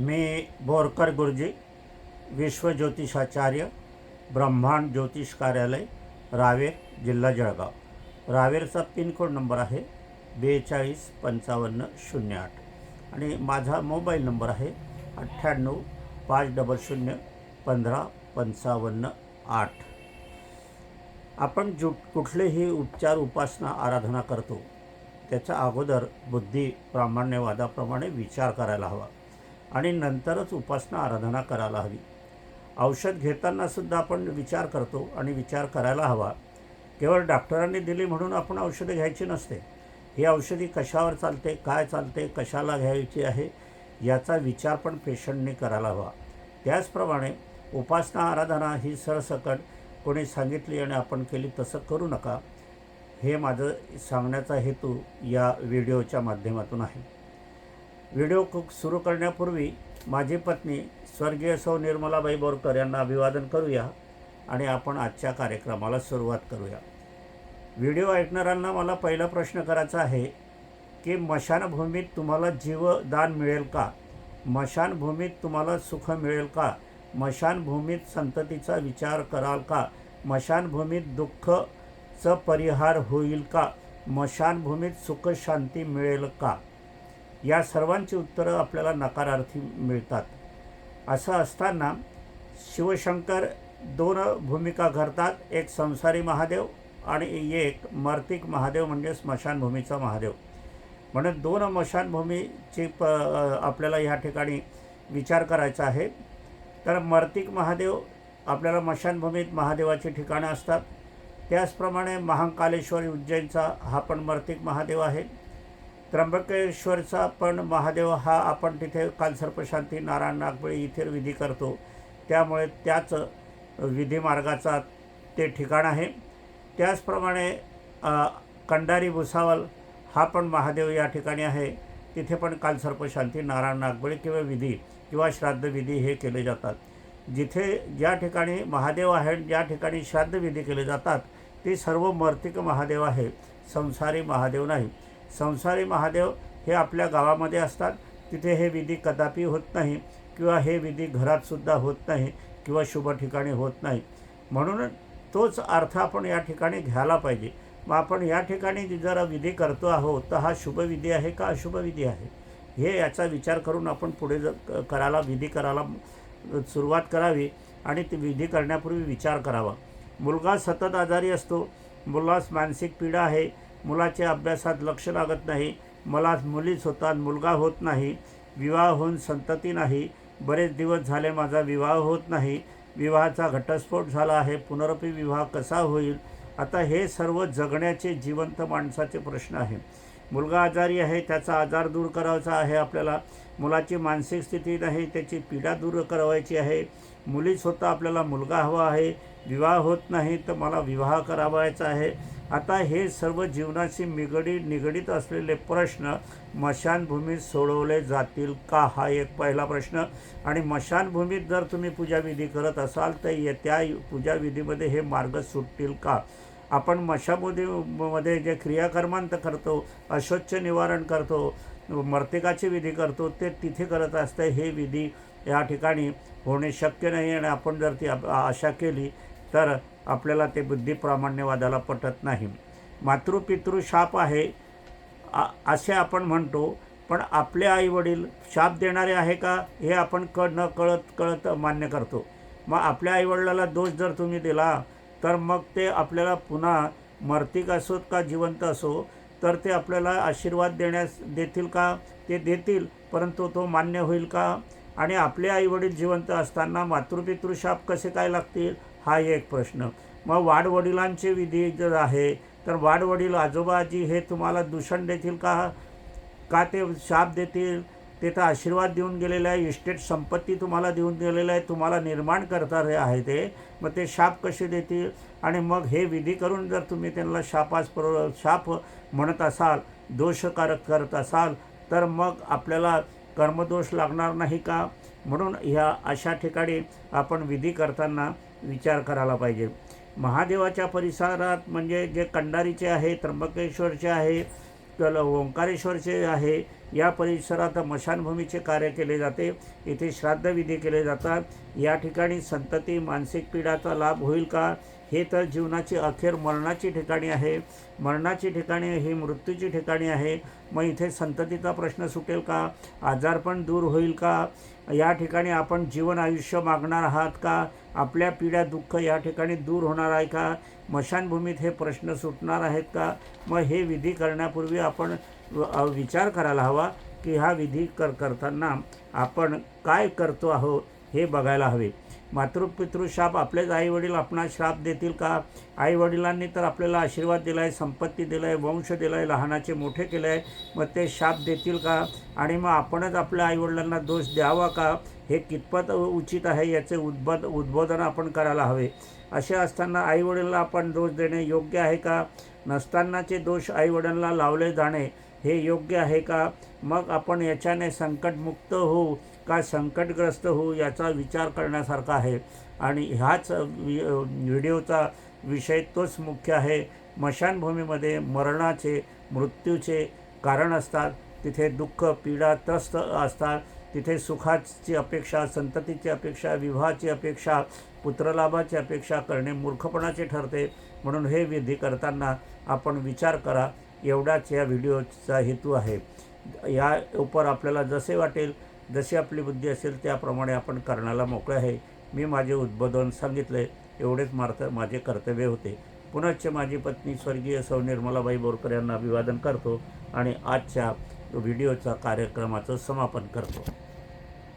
मी बोरकर गुरुजी विश्वज्योतिषाचार्य ब्रह्मांड ज्योतिष कार्यालय रावेर जिल्हा जळगाव. रावेरचा पिनकोड नंबर आहे बेचाळीस पंचावन्न शून्य आठ. आणि माझा मोबाईल नंबर आहे अठ्ठ्याण्णव पाच डबल शून्य पंधरा पंचावन्न आठ. आपण जु कुठलेही उपचार उपासना आराधना करतो त्याच्या अगोदर बुद्धी प्रामाण्यवादाप्रमाणे विचार करायला हवा. आणि नंतरच उपासना आराधना करायला हवी. औषध घेताना सुद्धा आपण विचार करतो आणि विचार करायला हवा. केवळ डॉक्टरांनी दिली म्हणून आपण औषधं घ्यायची नसते. ही औषधी कशावर चालते काय चालते कशाला घ्यायची आहे याचा विचार पण पेशंटने करायला हवा. त्याचप्रमाणे उपासना आराधना ही सरसकट कोणी सांगितली आणि आपण केली तसं करू नका हे माझं सांगण्याचा हेतू या व्हिडिओच्या माध्यमातून आहे. व्हिडिओ कुक सुरू करण्यापूर्वी माझी पत्नी स्वर्गीय सौ निर्मलाबाई बोरकर यांना अभिवादन करूया आणि आपण आजच्या कार्यक्रमाला सुरुवात करूया. व्हिडिओ ऐकणाऱ्यांना मला पहिला प्रश्न करायचा आहे की मशानभूमीत तुम्हाला जीवदान मिळेल का? मशानभूमीत तुम्हाला सुख मिळेल का? मशानभूमीत संततीचा विचार कराल का? मशानभूमीत दुःखचं परिहार होईल का? मशानभूमीत सुख शांती मिळेल का? या सर्वांची उत्तरं आपल्याला नकारार्थी मिळतात. असं असताना शिवशंकर दोन भूमिका करतात एक संसारी महादेव आणि एक मर्तिक महादेव म्हणजे स्मशानभूमीचा महादेव. म्हणून दोन स्मशानभूमीची प आपल्याला ह्या ठिकाणी विचार करायचा आहे. तर मर्तिक महादेव आपल्याला स्मशानभूमीत महादेवाची ठिकाणं असतात. त्याचप्रमाणे महाकालेश्वर उज्जैनचा हा पण मर्तिक महादेव आहे. त्र्यंबकेश्वरचा पण महादेव हा आपण तिथे कालसर्पशांती नारायण नागबळे इथे विधी करतो. त्यामुळे त्याच विधीमार्गाचा ते ठिकाण आहे. त्याचप्रमाणे कंडारी भुसावल हा पण महादेव या ठिकाणी आहे. तिथे पण कालसर्पशांती नारायण नागबळी किंवा विधी किंवा श्राद्ध विधी हे केले जातात. जिथे ज्या ठिकाणी महादेव आहे ज्या ठिकाणी श्राद्ध विधी केले जातात ती सर्व मर्तिक महादेव आहे. संसारी महादेव नाही. संसारी महादेव हे आपल्या गावामध्ये असतात. तिथे हे विधी कदापि होत नाही किंवा हे विधी घरातसुद्धा होत नाही किंवा शुभ ठिकाणी होत नाही. म्हणून तोच अर्थ आपण या ठिकाणी घ्यायला पाहिजे. मग आपण या ठिकाणी जर विधी करतो आहोत तर हा शुभ विधी आहे का अशुभ विधी आहे? हे याचा विचार करून आपण पुढे ज करायला विधी करायला सुरुवात करावी आणि ती विधी करण्यापूर्वी विचार करावा. मुलगा सतत आजारी असतो. मुलास मानसिक पीडा आहे. मुलाच्या अभ्यासात लक्ष लागत नाही. मला मुलीच होतात मुलगा होत नाही. विवाह होऊन संतती नाही. बरेच दिवस झाले माझा विवाह होत नाही. विवाहाचा घटस्फोट झाला आहे. पुनरपी विवाह कसा होईल? आता हे सर्व जगण्याचे जिवंत माणसाचे प्रश्न आहे. मुलगा आजारी आहे त्याचा आजार दूर करायचा आहे आपल्याला. मुलाची मानसिक स्थिती नाही त्याची पीडा दूर करावायची आहे. मुलीच होता आपल्याला मुलगा हवा आहे. विवाह होत नाही तर मला विवाह करावायचा आहे. आता हे सर्व जीवनाशी निगडी निगडीत असलेले प्रश्न मशानभूमीत सोडवले जातील का? हा एक पहिला प्रश्न. आणि मशानभूमीत जर तुम्ही पूजाविधी करत असाल तर येत्या पूजाविधीमध्ये हे मार्ग सुटतील का? आपण मशामध्ये मध्ये जे क्रियाकर्मांत करतो अशोच्च निवारण करतो मर्तिकाची विधी करतो ते तिथे करत असतं. हे विधी या ठिकाणी होणे शक्य नाही. आणि आपण जर ती आशा केली तर आपल्याला ते बुद्धिप्रामाण्यवादाला पटत नाही. मातृपितृ शाप आहे आ- असे आपण म्हणतो पण आपले आईवडील शाप देणारे आहे का हे आपण क न कळत कळत मान्य करतो. मग आपल्या आईवडिलाला दोष जर तुम्ही दिला तर मग ते आपल्याला पुन्हा मर्तिक असोत का जिवंत असो तर ते आपल्याला आशीर्वाद देण्यास देतील का? ते देतील परंतु तो मान्य होईल का? आणि आपले आईवडील जिवंत असताना मातृपितृशाप कसे काय लागतील? हा एक प्रश्न. मग वाडवडिलांचे विधी जर आहे तर वाडवडील आजोबा आजी हे तुम्हाला दूषण देतील का? का ते शाप देतील? ते तर आशीर्वाद देऊन गेलेले आहे इस्टेट संपत्ती तुम्हाला देऊन गेलेलं आहे तुम्हाला निर्माण करणारे आहे ते. मग ते शाप कसे देतील? आणि मग हे विधी करून जर तुम्ही त्यांना शापास प्र शाप म्हणत असाल दोषकारक करत असाल तर मग आपल्याला कर्मदोष लागणार नाही का? म्हणून ह्या अशा ठिकाणी आपण विधी करताना विचार करायला पाहिजे. महादेवाच्या परिसरात म्हणजे जे कंडारीचे आहे त्र्यंबकेश्वरचे आहे कल ओंकारेश्वरचे आहे या परिसरात मशानभूमीचे कार्य केले जाते. इथे श्राद्धविधी केले जातात. या ठिकाणी संतती मानसिक पीडाचा लाभ होईल का? हे तर जीवनाची अखेर मरणाची ठिकाणी आहे. मरणाची ठिकाणी ही मृत्यूची ठिकाणी आहे. मग इथे संततीचा प्रश्न सुटेल का? आजारपण दूर होईल का? या ठिकाणी आपण जीवन आयुष्य मागणार आहात का? आपल्या पिढ्या दुःख या ठिकाणी दूर होणार आहे का? मशानभूमीत हे प्रश्न सुटणार आहेत का? मग हे विधी करण्यापूर्वी आपण विचार करायला हवा की हा विधी कर करताना आपण काय करतो आहोत हे बघायला हवे. मातृपितृ शाप आपलेच आईवडील आपणास श्राप देतील का? आईवडिलांनी तर आपल्याला आशीर्वाद दिला आहे संपत्ती दिला आहे वंश दिला आहे लहानाचे मोठे केले आहे मग ते शाप देतील का? आणि मग आपणच आपल्या आईवडिलांना दोष द्यावा का? हे कितपत उचित आहे याचे उद्बोध उद्बोधन आपण करायला हवे. असे असताना आईवडिलांना आपण दोष देणे योग्य आहे का? नसतानाचे दोष आईवडिलांना लावले जाणे. हे योग्य आहे का? मग आपण याच्याने संकटमुक्त होऊ का संकटग्रस्त होऊ याचा विचार करण्यासारखा आहे. आणि ह्याच वि व्हिडिओचा विषय तोच मुख्य आहे. स्मशानभूमीमध्ये मरणाचे मृत्यूचे कारण असतात. तिथे दुःख पीडा त्रस्त असतात. तिथे सुखाची अपेक्षा संततीची अपेक्षा विवाहाची अपेक्षा पुत्रलाभाची अपेक्षा करणे मूर्खपणाचे ठरते. म्हणून हे विधी करताना आपण विचार करा. एवढाच या व्हिडिओचा हेतू आहे. या उपर आपल्याला जसे वाटेल जशी आपली बुद्धी असेल त्याप्रमाणे आपण करण्याला मोकळे आहे. मी माझे उद्बोधन सांगितले एवढेच मार्थ माझे कर्तव्य होते. पुनश्च माझी पत्नी स्वर्गीय सौ निर्मलाबाई बोरकर यांना अभिवादन करतो आणि आजच्या व्हिडिओचा कार्यक्रमाचं समापन करतो.